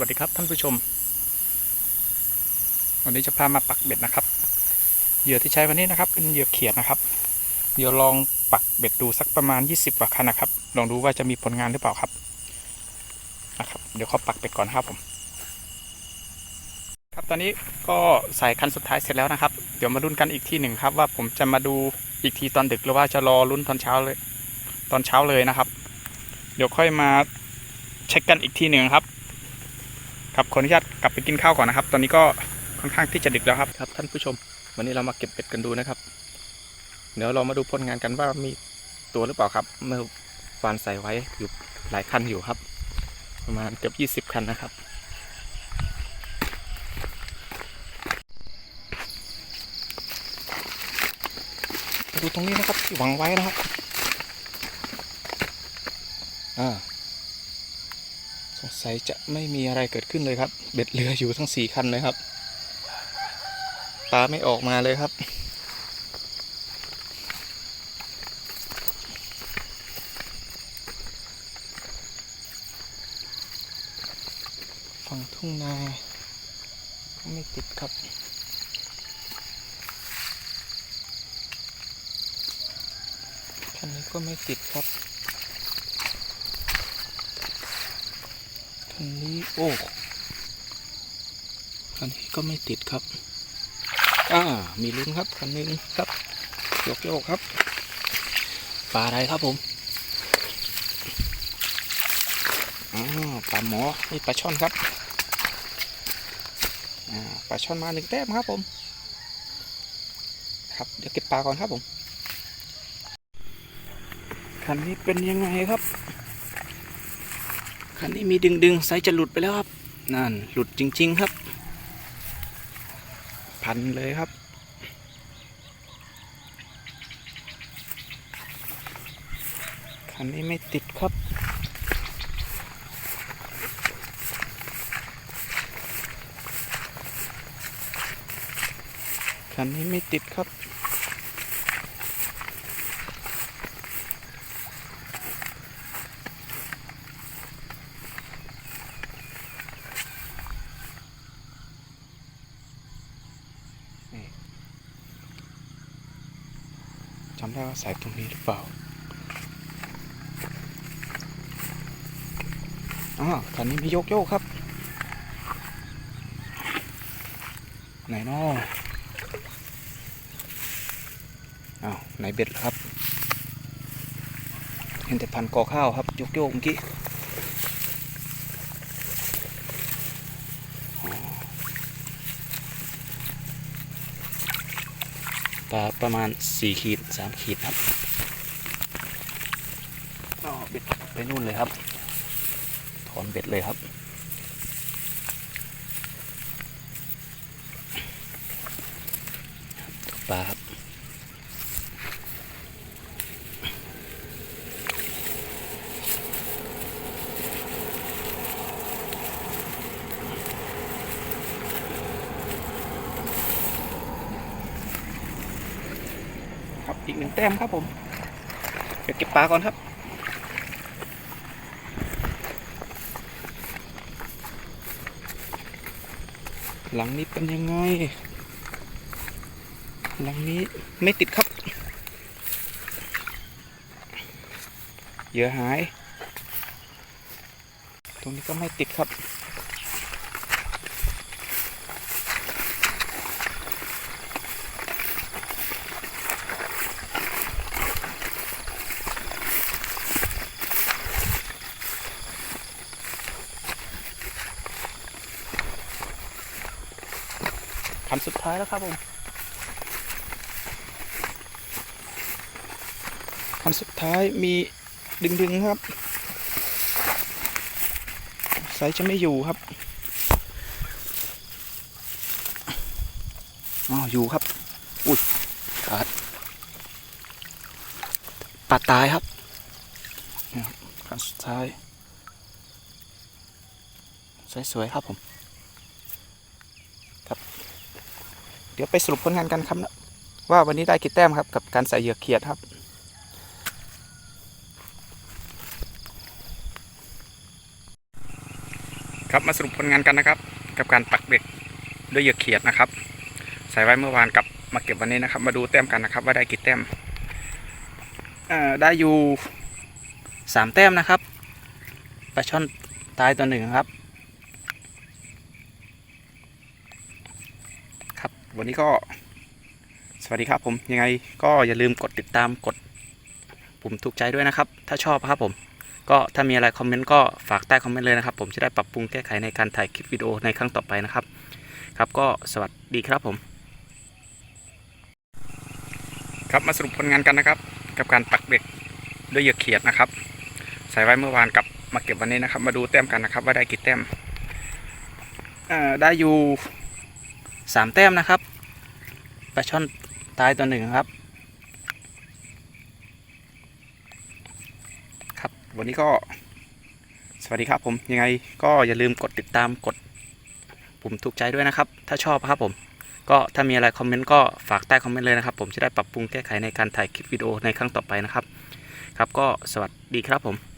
วัสดีครับท่านผู้ชม วันนี้จะพามาปักเบ็ดนะครับ เหยื่อที่ใช้วันนี้นะครับเป็นเหยื่อเขียดนะครับ เดี๋ยวลองปักเบ็ดดูสักประมาณ 20กว่าคันนะครับ ลองดูว่าจะมีผลงานหรือเปล่าครับนะครับ เดี๋ยวเขาปักเบ็ดก่อนครับผม ครับตอนนี้ก็ใส่คันสุดท้ายเสร็จแล้วนะครับ เดี๋ยวมาลุ้นกันอีกทีหนึ่งครับ ว่าผมจะมาดูอีกทีตอนดึกหรือว่าจะรอลุ้นตอนเช้าเลย ตอนเช้าเลยนะครับ เดี๋ยวค่อยมาเช็คกันอีกทีหนึ่งครับ ครับขออนุญาตกลับไปกินข้าวก่อนนะครับ ตอนนี้ก็ค่อนข้างที่จะดึกแล้วครับครับ ท่านผู้ชม วันนี้เรามาเก็บเป็ดกันดูนะครับ เดี๋ยวเรามาดูผลงานกันว่ามีตัวหรือเปล่าครับ เมื่อวานใส่ไว้อยู่หลายคันอยู่ครับ ประมาณเกือบยี่สิบคันนะครับดูตรงนี้นะครับที่หวังไว้นะครับ อ่า งสัยจะไม่มีอะไรเกิดขึ้นเลยครับ เบ็ดเรืออยู่ทั้งสี่คันเลยครับปลาไม่ออกมาเลยครับ ฝั่งทุ่งนาไม่ติดครับคันนี้ก็ไม่ติดครับ นนี้โอ้คันนี้ก็ไม่ติดครับ อ่า มีลุ้นครับคันนึงครับโยกโยกครับปลาอะไรครับผมอ่าปลาหมอนี่ปลาช่อนครับอ่าปลาช่อนมาหนึ่งแต้มครับผม ครับเดี๋ยวเก็บปลาก่อนครับผมคันนี้เป็นยังไงครับ คันนี้มีดึงดึงไซส์จะหลุดไปแล้วครับ นั่นหลุดจริง ๆครับ พันเลยครับ คันนี้ไม่ติดครับคันนี้ไม่ติดครับ จำได้ว่าใส่ตรงนี้หรือเปล่าอ๋อคันนี้มีโยกโยกครับ ไหนนออ้าวไหนเบ็ดครับ เห็นแต่พันกอข้าวครับ โยกโยกเมื่อกี้ ปลาประมาณสี่ขีดสามขีดครับอ๋อเบ็ดไปนู่นเลยครับ ถอนเบ็ดเลยครับปลาครับ อีกหนึ่งแต้มครับผม เดี๋ยวเก็บปลาก่อนครับ หลังนี้เป็นยังไง หลังนี้ไม่ติดครับ เหยื่อหาย ตรงนี้ก็ไม่ติดครับ คันสุดท้ายแล้วครับผมคันสุดท้ายมีดึงๆครับไซส์จะไม่อยู่ครับอ๋ออยู่ครับ อุ้ยขาดปลาตายครับคันสุดท้ายสวยๆครับผม ครับ เดี๋ยวไปสรุปผลงานกันครับนะว่าวันนี้ได้กี่แต้มครับกับการใส่เหยื่อเขียดครับ ครับครับมาสรุปผลงานกันนะครับ กับการปักเบ็ดด้วยเหยือกเขียดนะครับ ใส่ไว้เมื่อวานกับมาเก็บวันนี้นะครับ มาดูแต้มกันนะครับ ว่าได้กี่แต้มเอ่อได้อยู่สามแต้มนะครับปลาช่อนตายตัวหนึ่งครับ ครับ วันนี้ก็สวัสดีครับผมยังไงก็อย่าลืมกดติดตามกดปุ่มถูกใจด้วยนะครับ ถ้าชอบครับผม ก็ถ้ามีอะไรคอมเมนต์ก็ฝากใต้คอมเมนต์เลยนะครับ ผมจะได้ปรับปรุงแก้ไขในการถ่ายคลิปวิดีโอในครั้งต่อไปนะครับ ครับก็สวัสดีครับผม ครับมาสรุปผลงานกันนะครับ กับการปักเบ็ดด้วยเหยือกเขียดนะครับ ใส่ไว้เมื่อวานกับมาเก็บวันนี้นะครับ มาดูแต้มกันนะครับ ว่าได้กี่แต้มเอ่อได้อยู่ สามแต้มนะครับปลาช่อนตายตัวหนึ่งครับ ครับวันนี้ก็สวัสดีครับผมยังไงก็อย่าลืมกดติดตามกดปุ่มถูกใจด้วยนะครับ ถ้าชอบครับผม ก็ถ้ามีอะไรคอมเมนต์ก็ฝากใต้คอมเมนต์เลยนะครับ ผมจะได้ปรับปรุงแก้ไขในการถ่ายคลิปวิดีโอในครั้งต่อไปนะครับ ครับก็สวัสดีครับผม